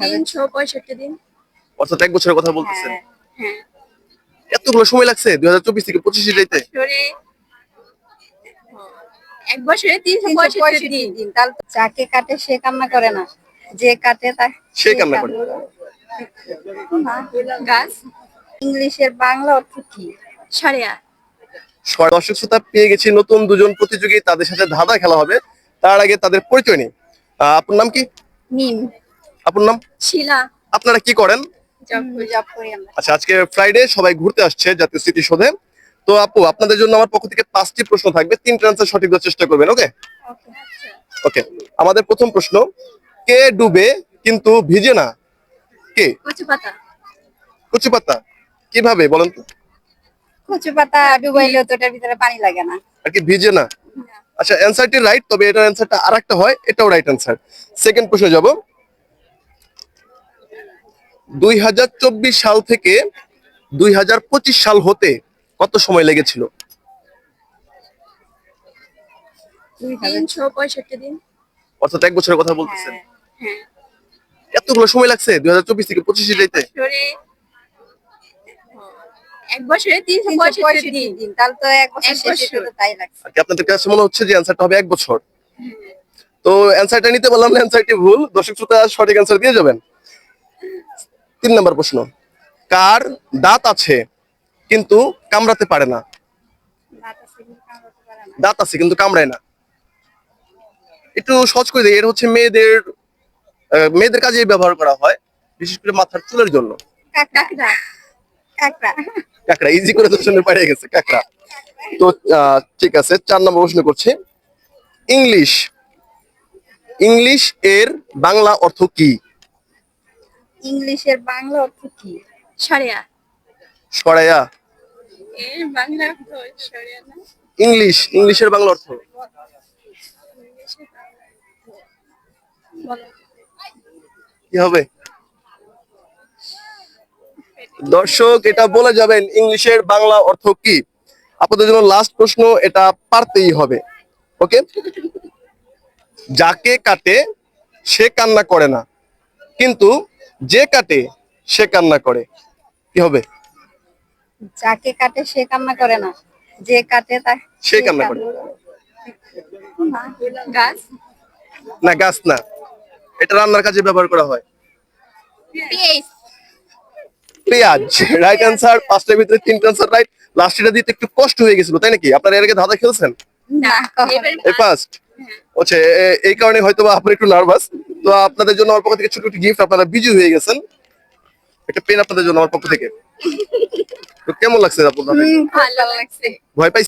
তিনশো পঁয়ষট্টি দিন। অর্থাৎ এক বছরের কথা বলতেছেন? হ্যাঁ হ্যাঁ। এতগুলো সময় লাগছে দুই হাজার চব্বিশ থেকে পঁচিশে যাইতে? এক বছরে তিনশো পঁয়ষট্টি দিন। দিন তাহলে যাকে কাটে সে কান্না করে না। যে কাটে তা সে কান্না করে। গাছ। ইংলিশের বাংলা অর্থ কি? সারিয়া। দর্শক শ্রোতা পেয়ে গেছি নতুন দুজন প্রতিযোগী। তাদের সাথে ধাঁধা খেলা হবে। তার আগে তাদের পরিচয় নেই। আপনার নাম কি? মিম। আপনার নাম? শিলা। আপনারা কি করেন? আচ্ছা আজকে ফ্রাইডে সবাই ঘুরতে আসছে জাতীয় স্মৃতিসৌধে। তো আপু আপনাদের জন্য আমার পক্ষ থেকে পাঁচটি প্রশ্ন থাকবে। তিনটা আনসার সঠিক দেওয়ার চেষ্টা করবেন ওকে ওকে আমাদের প্রথম প্রশ্ন কে ডুবে কিন্তু ভিজে না? কে? কচু পাতা কীভাবে বলেন তো? কচু পাতা ডুবাইলেও তো ওটার ভিতরে পানি লাগে না। আর কি ভিজে না? আচ্ছা অ্যান্সারটি রাইট তবে এটার অ্যান্সারটা আর একটা হয় এটাও রাইট অ্যান্সার সেকেন্ড প্রশ্নে যাব। দুই হাজার চব্বিশ সাল থেকে দুই হাজার পঁচিশ সাল হতে কত সময় লেগেছিল? অর্থাৎ এক বছরের কথা বলতেছেন। হ্যাঁ এতগুলো সময় লাগছে দুই হাজার চব্বিশ থেকে পঁচিশে আপনাদের কাছে মনে হচ্ছে যে অ্যান্সারটা হবে এক বছর? তো অ্যান্সারটা নিতে বললাম না অ্যান্সারটি ভুল। দর্শক শ্রোতা সঠিক অ্যান্সার দিয়ে যাবেন। তিন নম্বর প্রশ্ন কার দাঁত আছে কিন্তু কামড়াতে পারে না? দাঁত আছে কিন্তু কামড়ায় না। একটু সহজ করে দিই এটা হচ্ছে মেয়েদের মেয়েদের কাজে ব্যবহার করা হয় বিশেষ করে মাথার চুলের জন্য। কাকড়া। ইজি করে পাড়িয়ে গেছে কাকড়া। তো আহ, ঠিক আছে চার নম্বর প্রশ্ন করছি। ইংলিশ ইংলিশ এর বাংলা অর্থ কি? ইংলিশের বাংলা অর্থ কি? সারিয়া। সরাইয়া। এর বাংলা অর্থ সারিয়া না? ইংলিশ ইংলিশের বাংলা অর্থ। কি হবে? দর্শক এটা বলে যাবেন ইংলিশের বাংলা অর্থ কি? আপনাদের জন্য লাস্ট প্রশ্ন এটা পারতেই হবে। ওকে যাকে কাটে সে কান্না করে না। কিন্তু যে কাটে সে কান্না করে। কি হবে? যাকে কাটে সে কান্না করে না। যে কাটে তা সে কান্না করে। গাছ? না গাছ না। এটা রান্নার কাজে ব্যবহার করা হয়। পেঁয়াজ। রাইট অ্যান্সার পাঁচটার ভিতরে তিনটা অ্যান্সার রাইট লাস্টটা দিতে একটু কষ্ট হয়ে গেছিল তাই নাকি? আপনারা এর আগে ধাঁধা খেলছেন? না ফার্স্ট আচ্ছা এই কারণে হয়তো বা আপনি একটু নার্ভাস তো আপনাদের জন্য আমার পক্ষ থেকে ছোট একটু গিফট আপনারা বিজি হয়ে গেছেন। একটা পেন আপনাদের জন্য আমার পক্ষ থেকে। তো কেমন লাগছে আপনাদের ভালো লাগছে। ভয় পাই